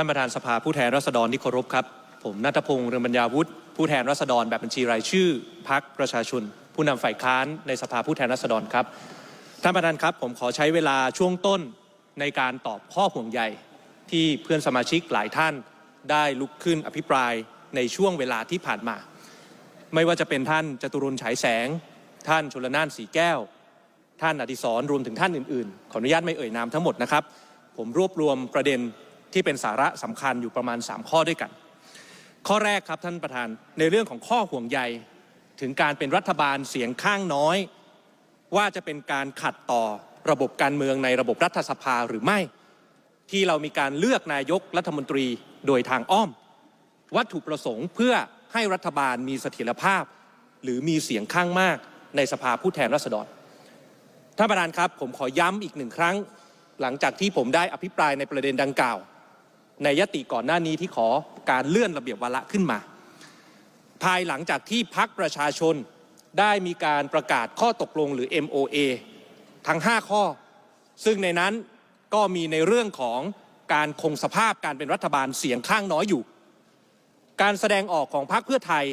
ท่านประธานสภาผู้แทนราษฎรที่เคารพครับ ผมนัทพงศ์เรืองปัญญาวุฒิผู้แทนราษฎรแบบบัญชีรายชื่อพักประชาชน ผู้นำฝ่ายค้านในสภาผู้แทนราษฎรครับ ท่านประธานครับ ผมขอใช้เวลาช่วงต้นในการตอบข้อห่วงใยที่เพื่อนสมาชิกหลายท่านได้ลุกขึ้นอภิปรายในช่วงเวลาที่ผ่านมา ไม่ว่าจะเป็นท่านจตุรนฉายแสง ท่านชลนานสีแก้ว ท่านอดิศรรวมถึงท่านอื่นๆ ขออนุญาตไม่เอ่ยนามทั้งหมดนะครับ ผมรวบรวมประเด็น ที่เป็นสาระสำคัญอยู่ประมาณ 3 ข้อด้วยกัน ข้อแรกครับท่านประธานในเรื่องของข้อห่วงใยถึงการเป็นรัฐบาลเสียงข้างน้อย ว่าจะเป็นการขัดต่อระบบการเมืองในระบบรัฐสภาหรือไม่ ที่เรามีการเลือกนายกรัฐมนตรีโดยทางอ้อม วัตถุประสงค์เพื่อให้รัฐบาลมีเสถียรภาพ หรือมีเสียงข้างมากในสภาผู้แทนราษฎรท่านประธานครับผมขอย้ำอีกหนึ่งครั้ง หลังจากที่ผมได้อภิปรายในประเด็นดังกล่าว ในยติก่อนหน้านี้ที่ขอการเลื่อนระเบียบวาระขึ้นมา ภายหลังจากที่พักประชาชนได้มีการประกาศข้อตกลงหรือ MOA ทั้ง 5 ข้อ ซึ่งในนั้นก็มีในเรื่องของการคงสภาพการเป็นรัฐบาลเสียงข้างน้อยอยู่ การแสดงออกของพรรคเพื่อไทย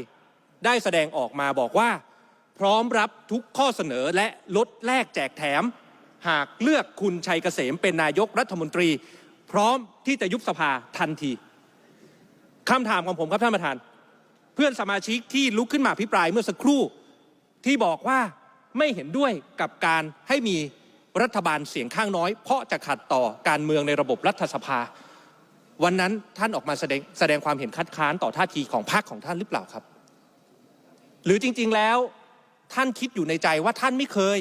ได้แสดงออกมาบอกว่า พร้อมรับทุกข้อเสนอและลดแลกแจกแถม หากเลือกคุณชัยเกษมเป็นนายกรัฐมนตรี พร้อมที่จะยุบสภาทันทีคำถามของผมครับท่านประธาน เพื่อนสมาชิกที่ลุกขึ้นมาพิปรายเมื่อสักครู่ที่บอกว่าไม่เห็นด้วยกับการให้มีรัฐบาลเสียงข้างน้อย เพราะจะขัดต่อการเมืองในระบบรัฐสภา วันนั้นท่านออกมาแสดงแสดงความเห็นคัดค้านต่อท่าทีของพรรคของท่านหรือเปล่าครับ หรือจริงๆแล้วท่านคิดอยู่ในใจว่าท่านไม่เคย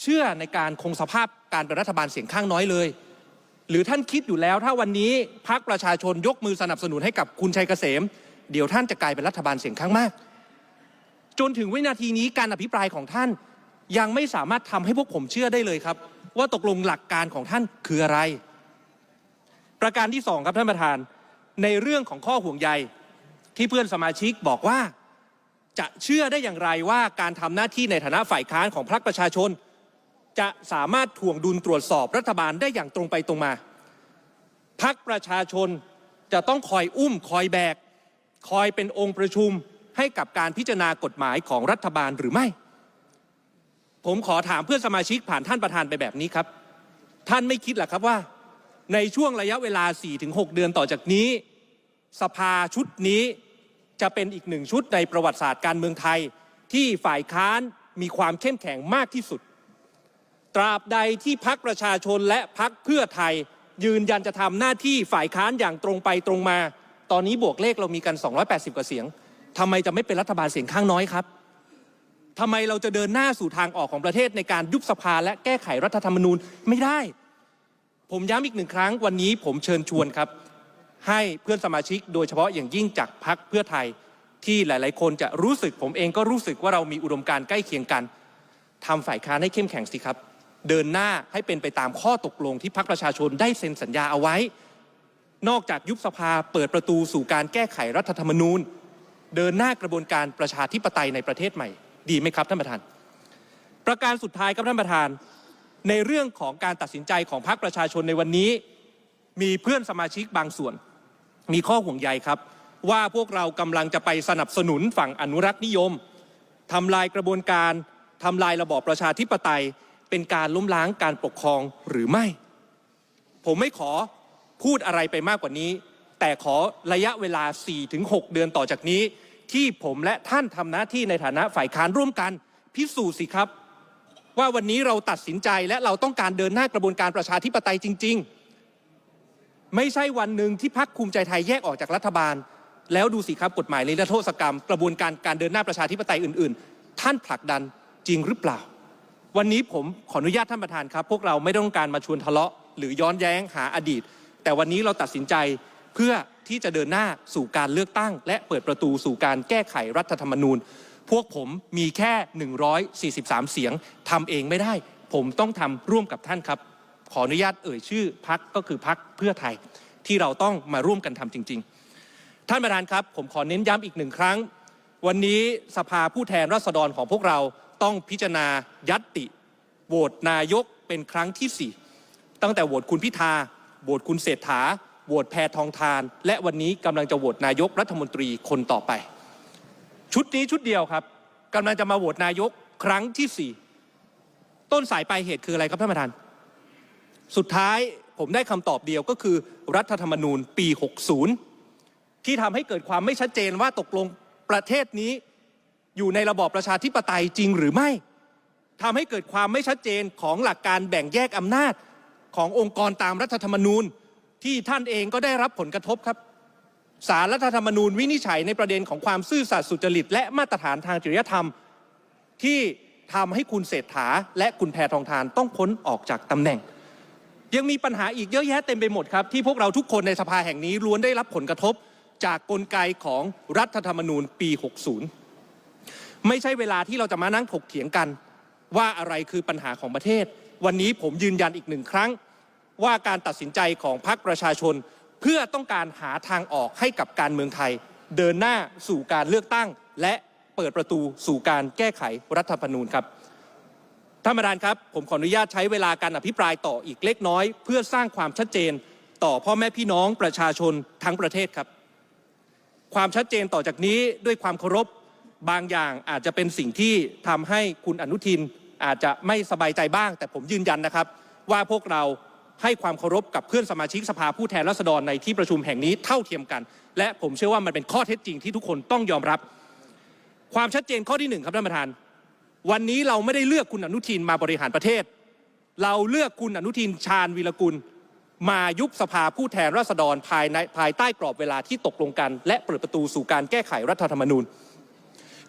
เชื่อในการคงสภาพการเป็นรัฐบาลเสียงข้างน้อยเลย หรือท่านคิดอยู่แล้ว ถ้าวันนี้พรรคประชาชนยกมือสนับสนุนให้กับคุณชัยเกษม เดี๋ยวท่านจะกลายเป็นรัฐบาลเสียงข้างมาก จนถึงวินาทีนี้การอภิปรายของท่านยังไม่สามารถทำให้พวกผมเชื่อได้เลยครับ ว่าตกลงหลักการของท่านคืออะไร ประการที่สองครับท่านประธาน ในเรื่องของข้อห่วงใยที่เพื่อนสมาชิกบอกว่า จะเชื่อได้อย่างไรว่าการทำหน้าที่ในฐานะฝ่ายค้านของพรรคประชาชน จะสามารถถ่วงดุลตรวจสอบรัฐบาลได้อย่างตรงไปตรงมาพรรคประชาชนจะต้องคอยอุ้มคอยแบก คอยเป็นองค์ประชุมให้กับการพิจารณากฎหมายของรัฐบาลหรือไม่ ผมขอถามเพื่อนสมาชิกผ่านท่านประธานไปแบบนี้ครับ ท่านไม่คิดหรอครับว่า ในช่วงระยะเวลา 4-6 เดือนต่อจากนี้ สภาชุดนี้จะเป็นอีกหนึ่งชุดในประวัติศาสตร์การเมืองไทย ที่ฝ่ายค้านมีความเข้มแข็งมากที่สุด ตราบใดที่พักประชาชนและพักเพื่อไทย ยืนยันจะทำหน้าที่ฝ่ายค้านอย่างตรงไปตรงมา ตอนนี้บวกเลขเรามีกัน 280 กว่าเสียงทำไมจะไม่เป็นรัฐบาลเสียงข้างน้อยครับทำไมเราจะเดินหน้าสู่ทางออกของประเทศในการยุบสภาและแก้ไขรัฐธรรมนูญไม่ได้ ผมย้ำอีกหนึ่งครั้งวันนี้ผมเชิญชวนครับ ให้เพื่อนสมาชิกโดยเฉพาะอย่างยิ่งจากพักเพื่อไทยที่หลาย ๆ คนจะรู้สึกผมเองก็รู้สึกว่าเรามีอุดมการณ์ใกล้เคียงกันทำฝ่ายค้านให้เข้มแข็งสิครับ เดินหน้าให้เป็นไปตามข้อตกลงที่พักประชาชนได้เซ็นสัญญาเอาไว้ นอกจากยุบสภาเปิดประตูสู่การแก้ไขรัฐธรรมนูญ เดินหน้ากระบวนการประชาธิปไตยในประเทศใหม่ ดีไหมครับท่านประธาน ประการสุดท้ายครับท่านประธาน ในเรื่องของการตัดสินใจของพรรคประชาชนในวันนี้ มีเพื่อนสมาชิกบางส่วน มีข้อห่วงใยครับ ว่าพวกเรากำลังจะไปสนับสนุนฝั่งอนุรักษ์นิยมทำลายกระบวนการทำลายระบอบประชาธิปไตย เป็นการล้มล้างการปกครองหรือไม่ ผมไม่ขอพูดอะไรไปมากกว่านี้ แต่ขอระยะเวลา 4-6 เดือนต่อจากนี้ ที่ผมและท่านทำหน้าที่ในฐานะฝ่ายค้านร่วมกัน พิสูจน์สิครับ ว่าวันนี้เราตัดสินใจและเราต้องการเดินหน้ากระบวนการประชาธิปไตยจริง ๆ ไม่ใช่วันหนึ่งที่พักภูมิใจไทยแยกออกจากรัฐบาล แล้วดูสิครับกฎหมายนิรโทษกรรม กระบวนการการเดินหน้าประชาธิปไตยอื่น ๆ ท่านผลักดันจริงหรือเปล่า วันนี้ผมขออนุญาตท่านประธานครับ พวกเราไม่ต้องการมาชวนทะเลาะ หรือย้อนแย้งหาอดีต แต่วันนี้เราตัดสินใจเพื่อที่จะเดินหน้าสู่การเลือกตั้ง และเปิดประตูสู่การแก้ไขรัฐธรรมนูญ พวกผมมีแค่ 143 เสียงทำเองไม่ได้ ผมต้องทำร่วมกับท่านครับ ขออนุญาตเอ่ยชื่อพักก็คือพักเพื่อไทยที่เราต้องมาร่วมกันทำจริง ๆ ท่านประธานครับ ผมขอเน้นย้ำอีกหนึ่งครั้ง วันนี้สภาผู้แทนราษฎรของพวกเราต้องพิจารณายัตติโหวตนายกเป็นครั้งที่ 4 ตั้งแต่โหวตคุณพิธาโหวตคุณเศรษฐาโหวตแพทองทาน และวันนี้กำลังจะโหวตนายกรัฐมนตรีคนต่อไป ชุดนี้ชุดเดียวครับกำลังจะมาโหวตนายกครั้งที่สี่ต้นสายปลายเหตุคืออะไรครับท่านประธาน สุดท้ายผมได้คำตอบเดียวก็คือ รัฐธรรมนูญปี 60 ที่ทำให้เกิดความไม่ชัดเจนว่าตกลง ประเทศนี้อยู่ในระบอบประชาธิปไตยจริงหรือไม่ทำให้เกิดความไม่ชัดเจนของหลักการแบ่งแยกอำนาจขององค์กรตามรัฐธรรมนูญ ที่ท่านเองก็ได้รับผลกระทบครับสารรัฐธรรมนูญวินิจฉัยในประเด็นของความซื่อสัตย์สุจริต และมาตรฐานทางจริยธรรม ที่ทำให้คุณเศรษฐา และคุณแพทองทานต้องพ้นออกจากตำแหน่ง ยังมีปัญหาอีกเยอะแยะเต็มไปหมดครับ ที่พวกเราทุกคนในสภาแห่งนี้ล้วนได้รับผลกระทบ จากกลไกของรัฐธรรมนูญปี 60 ไม่ใช่เวลาที่เราจะมานั่งถกเถียงกัน ว่าอะไรคือปัญหาของประเทศ วันนี้ผมยืนยันอีกหนึ่งครั้ง ว่าการตัดสินใจของพรรคประชาชน เพื่อต้องการหาทางออกให้กับการเมืองไทย เดินหน้าสู่การเลือกตั้ง และเปิดประตูสู่การแก้ไขรัฐธรรมนูญครับท่านประธานครับ ผมขออนุญาตใช้เวลาการอภิปรายต่ออีกเล็กน้อย เพื่อสร้างความชัดเจนต่อพ่อแม่พี่น้องประชาชนทั้งประเทศครับ ความชัดเจนต่อจากนี้ด้วยความเคารพบางอย่างอาจจะเป็นสิ่งที่ทำให้คุณอนุทินอาจจะไม่สบายใจบ้าง แต่ผมยืนยันนะครับ ว่าพวกเราให้ความเคารพกับเพื่อนสมาชิกสภาผู้แทนราษฎรในที่ประชุมแห่งนี้เท่าเทียมกัน และผมเชื่อว่ามันเป็นข้อเท็จจริงที่ทุกคนต้องยอมรับ ความชัดเจนข้อที่หนึ่งครับท่านประธาน วันนี้เราไม่ได้เลือกคุณอนุทินมาบริหารประเทศ เราเลือกคุณอนุทินชาญวีรกุล มายุบสภาผู้แทนราษฎรภายในภายใต้กรอบเวลาที่ตกลงกัน และเปิดประตูสู่การแก้ไขรัฐธรรมนูญ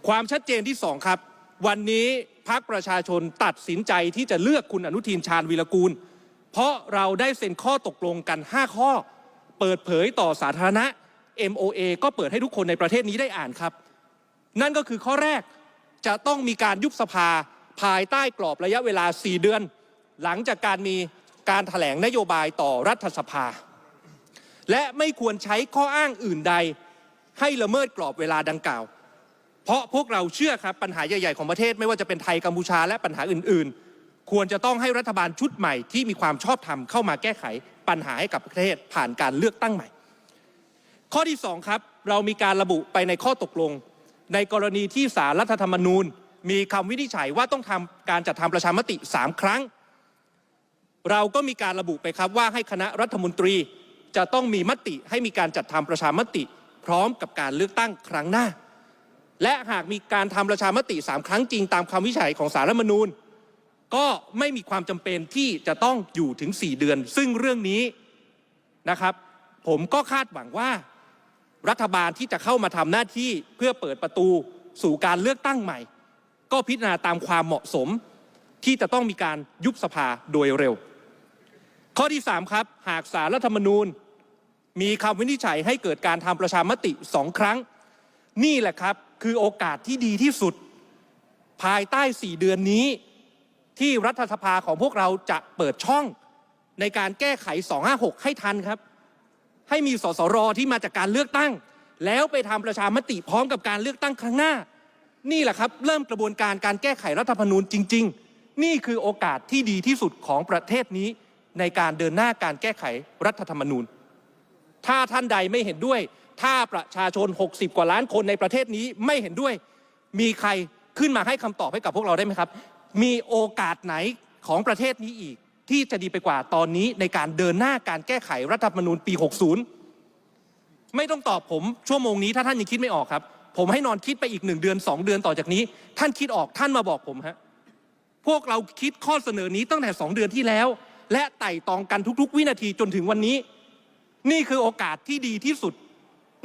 ความชัดเจนที่สองครับ วันนี้พักประชาชนตัดสินใจที่จะเลือกคุณอนุทินชาญวีรกูล เพราะเราได้เซ็นข้อตกลงกัน 5 ข้อ เปิดเผยต่อสาธารณะ MOA ก็เปิดให้ทุกคนในประเทศนี้ได้อ่านครับ นั่นก็คือข้อแรกจะต้องมีการยุบสภาภายใต้กรอบระยะเวลา 4 เดือน หลังจากการมี การถแถลงนโยบายต่อรัฐสภา และไม่ควรใช้ข้ออ้างอื่นใด ให้ละเมิดกรอบเวลาดังกล่าว เพราะพวกเราเชื่อครับปัญหาใหญ่ ๆ ของประเทศไม่ว่าจะเป็นไทยกัมพูชาและปัญหาอื่น ๆ ควรจะต้องให้รัฐบาลชุดใหม่ที่มีความชอบธรรมเข้ามาแก้ไขปัญหาให้กับประเทศผ่านการเลือกตั้งใหม่ ข้อที่สองครับเรามีการระบุไปในข้อตกลง ในกรณีที่สารรัฐธรรมนูญ มีคำวินิจฉัยว่าต้องทำการจัดทำประชามติ 3 ครั้ง เราก็มีการระบุไปครับว่าให้คณะรัฐมนตรีจะต้องมีมติให้มีการจัดทำประชามติ พร้อมกับการเลือกตั้งครั้งหน้า และหากมีการทำประชามติ 3 ครั้งจริงตามคำวิจัยของสารรัฐมนูญ ก็ไม่มีความจำเป็นที่จะต้องอยู่ถึง 4 เดือน ซึ่งเรื่องนี้นะครับ ผมก็คาดหวังว่ารัฐบาลที่จะเข้ามาทำหน้าที่เพื่อเปิดประตูสู่การเลือกตั้งใหม่ ก็พิจารณาตามความเหมาะสมที่จะต้องมีการยุบสภาโดยเร็ว ข้อที่ 3 ครับ หากสารรัฐธรรมนูญ มีคำวินิจฉัยให้เกิดการทำประชามติสองครั้ง นี่แหละครับคือโอกาสที่ดีที่สุด ภายใต้ 4 เดือนนี้ ที่รัฐสภาของพวกเราจะเปิดช่องในการแก้ไข 256 ให้ทันครับ ให้มีสสรที่มาจากการเลือกตั้ง แล้วไปทำประชามติพร้อมกับการเลือกตั้งครั้งหน้า นี่แหละครับเริ่มกระบวนการการแก้ไขรัฐธรรมนูญจริง ๆ นี่คือโอกาสที่ดีที่สุดของประเทศนี้ ในการเดินหน้าการแก้ไขรัฐธรรมนูญ ถ้าท่านใดไม่เห็นด้วย ถ้าประชาชน 60 กว่าล้านคนในประเทศนี้ไม่เห็นด้วย มีใครขึ้นมาให้คำตอบให้กับพวกเราได้ไหมครับ มีโอกาสไหนของประเทศนี้อีก ที่จะดีไปกว่าตอนนี้ในการเดินหน้าการแก้ไขรัฐธรรมนูญปี 60 ไม่ต้องตอบผมชั่วโมงนี้ถ้าท่านยังคิดไม่ออกครับ ผมให้นอนคิดไปอีกหนึ่งเดือนสองเดือนต่อจากนี้ ท่านคิดออกท่านมาบอกผมฮะพวกเราคิดข้อเสนอนี้ตั้งแต่สองเดือนที่แล้ว และไต่ตองกันทุกๆ วินาทีจนถึงวันนี้ นี่คือโอกาสที่ดีที่สุด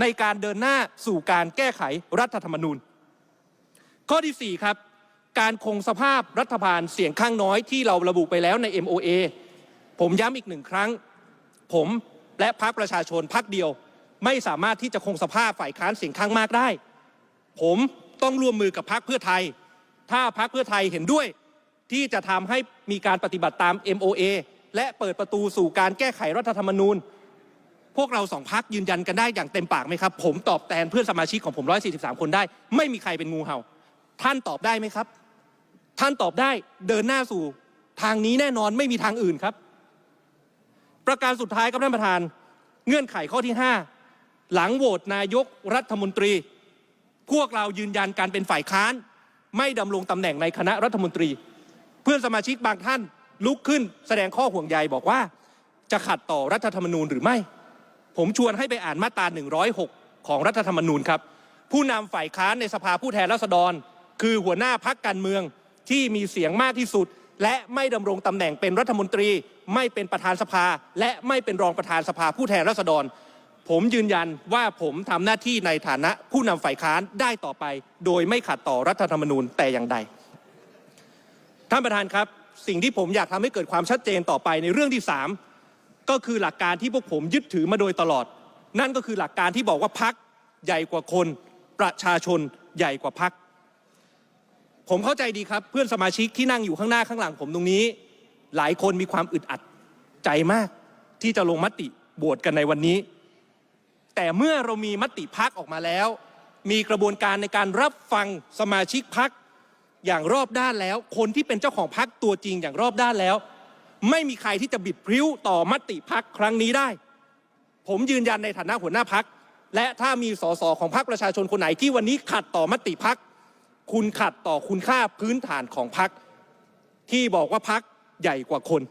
ในการเดินหน้าสู่การแก้ไขรัฐธรรมนูญ ข้อที่ 4 ครับ การคงสภาพรัฐบาลเสียงข้างน้อยที่เราระบุไปแล้วใน MOA ผมย้ำอีกหนึ่งครั้ง ผมและพรรคประชาชนพรรคเดียว ไม่สามารถที่จะคงสภาพฝ่ายค้านเสียงข้างมากได้ ผมต้องร่วมมือกับพรรคเพื่อไทย ถ้าพรรคเพื่อไทยเห็นด้วยที่จะทำให้มีการปฏิบัติตาม MOA และเปิดประตูสู่การแก้ไขรัฐธรรมนูญ พวกเราสองพักยืนยันกันได้อย่างเต็มปากไหมครับ ผมตอบแทนเพื่อนสมาชิกของผม 143 คนได้ ไม่มีใครเป็นงูเห่า ท่านตอบได้ไหมครับ ท่านตอบได้เดินหน้าสู่ทางนี้แน่นอนไม่มีทางอื่นครับ ประการสุดท้ายครับท่านประธาน เงื่อนไขข้อที่ 5 หลังโหวตนายกรัฐมนตรี พวกเรายืนยันการเป็นฝ่ายค้าน ไม่ดำรงตำแหน่งในคณะรัฐมนตรี เพื่อนสมาชิกบางท่าน ลุกขึ้นแสดงข้อห่วงใยบอกว่า จะขัดต่อรัฐธรรมนูญหรือไม่ ผมชวนให้ไปอ่านมาตรา 106 ของรัฐธรรมนูญครับ ผู้นำฝ่ายค้านในสภาผู้แทนราษฎร คือหัวหน้าพักการเมืองที่มีเสียงมากที่สุด และไม่ดำรงตำแหน่งเป็นรัฐมนตรี ไม่เป็นประธานสภา และไม่เป็นรองประธานสภาผู้แทนราษฎร ผมยืนยันว่าผมทำหน้าที่ในฐานะผู้นำฝ่ายค้านได้ต่อไป โดยไม่ขัดต่อรัฐธรรมนูญแต่อย่างใด ท่านประธานครับ สิ่งที่ผมอยากทำให้เกิดความชัดเจนต่อไปในเรื่องที่ 3 ก็คือหลักการที่พวกผมยึดถือมาโดยตลอด นั่นก็คือหลักการที่บอกว่าพักใหญ่กว่าคน ประชาชนใหญ่กว่าพัก ผมเข้าใจดีครับ เพื่อนสมาชิกที่นั่งอยู่ข้างหน้าข้างหลังผมตรงนี้ หลายคนมีความอึดอัดใจมาก ที่จะลงมติบวชกันในวันนี้ แต่เมื่อเรามีมติพักออกมาแล้ว มีกระบวนการในการรับฟังสมาชิกพัก อย่างรอบด้านแล้ว คนที่เป็นเจ้าของพักตัวจริงอย่างรอบด้านแล้ว ไม่มีใครที่จะบิดพริ้วต่อมติพักครั้งนี้ได้ ผมยืนยันในฐานะหัวหน้าพัก และถ้ามีสสของพรรคประชาชนคนไหนที่วันนี้ขัดต่อมติพัก คุณขัดต่อคุณค่าพื้นฐานของพัก ที่บอกว่าพักใหญ่กว่าคน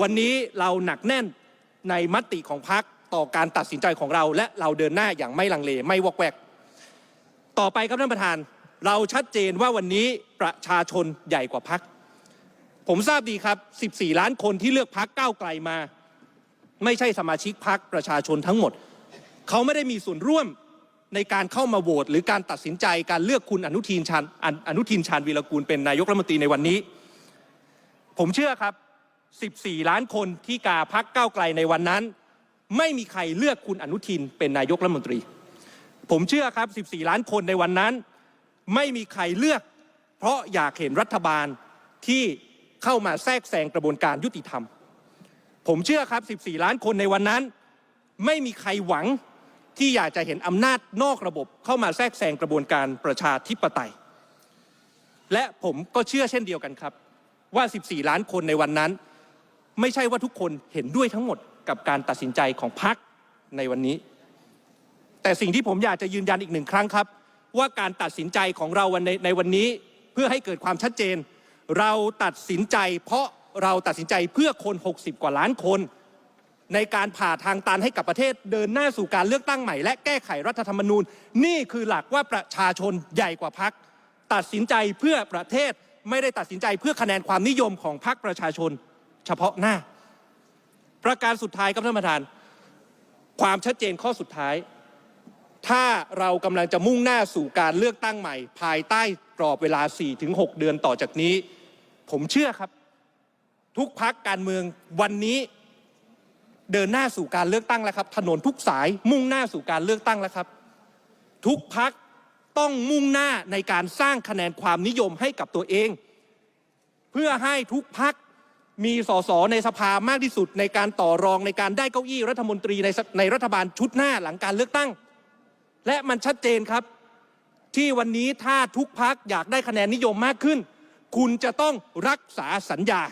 วันนี้เราหนักแน่นในมติของพักต่อการตัดสินใจของเรา และเราเดินหน้าอย่างไม่ลังเลไม่วอกแวก ต่อไปครับท่านประธาน เราชัดเจนว่าวันนี้ประชาชนใหญ่กว่าพัก ผมทราบดีครับ 14 ล้านคนที่เลือกพักก้าวไกลมา ไม่ใช่สมาชิกพักประชาชนทั้งหมด เขาไม่ได้มีส่วนร่วมในการเข้ามาโหวตหรือการตัดสินใจการเลือกคุณอนุทินชาญออนุทินชาญวีรกูลเป็นนายกรัฐมนตรีในวันนี้ ผมเชื่อครับ 14 ล้านคนที่กาพักก้าวไกลในวันนั้น ไม่มีใครเลือกคุณอนุทินเป็นนายกรัฐมนตรี ผมเชื่อครับ 14 ล้านคนในวันนั้น ไม่มีใครเลือก เพราะอยากเห็นรัฐบาลที่เข้ามาแทรกแซงกระบวนการยุติธรรม ผมเชื่อครับ 14 ล้านคนในวันนั้น ไม่มีใครหวังที่อยากจะเห็นอำนาจนอกระบบเข้ามาแทรกแซงกระบวนการประชาธิปไตย และผมก็เชื่อเช่นเดียวกันครับ ว่า 14 ล้านคนในวันนั้น ไม่ใช่ว่าทุกคนเห็นด้วยทั้งหมดกับการตัดสินใจของพรรคในวันนี้ แต่สิ่งที่ผมอยากจะยืนยันอีกหนึ่งครั้งครับ ว่าการตัดสินใจของเราในในวันนี้เพื่อให้เกิดความชัดเจน เราตัดสินใจ เพราะเราตัดสินใจเพื่อคน 60 กว่าล้านคน ในการผ่าทางตันให้กับประเทศเดินหน้าสู่การเลือกตั้งใหม่ และแก้ไขรัฐธรรมนูญ นี่คือหลักว่าประชาชนใหญ่กว่าพักตัดสินใจเพื่อประเทศไม่ได้ตัดสินใจเพื่อคะแนนความนิยมของพรรคประชาชน เฉพาะหน้า ประการสุดท้ายครับท่านประธาน ความชัดเจนข้อสุดท้าย ถ้าเรากำลังจะมุ่งหน้าสู่การเลือกตั้งใหม่ ภายใต้กรอบเวลา 4-6 เดือนต่อจากนี้ ผมเชื่อครับ ทุกพักการเมืองวันนี้เดินหน้าสู่การเลือกตั้งแล้วครับ ถนนทุกสายมุ่งหน้าสู่การเลือกตั้งแล้วครับ ทุกพักต้องมุ่งหน้าในการสร้างคะแนนความนิยมให้กับตัวเอง เพื่อให้ทุกพักมีสสในสภามากที่สุดในการต่อรองในการได้เก้าอี้รัฐมนตรีในในรัฐบาลชุดหน้าหลังการเลือกตั้ง และมันชัดเจนครับ ที่วันนี้ถ้าทุกพักอยากได้คะแนนนิยมมากขึ้น คุณจะต้องรักษาสัญญา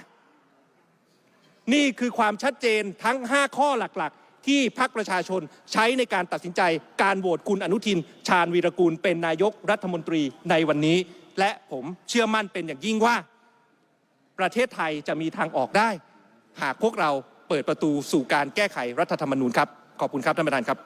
นี่คือความชัดเจนทั้ง 5 ข้อหลักๆ ที่พักประชาชนใช้ในการตัดสินใจ การโหวตคุณอนุทิน ชาญวีรกูล เป็นนายกรัฐมนตรีในวันนี้ และผมเชื่อมั่นเป็นอย่างยิ่งว่า ประเทศไทยจะมีทางออกได้ หากพวกเราเปิดประตูสู่การแก้ไขรัฐธรรมนูญครับขอบคุณครับท่านประธานครับ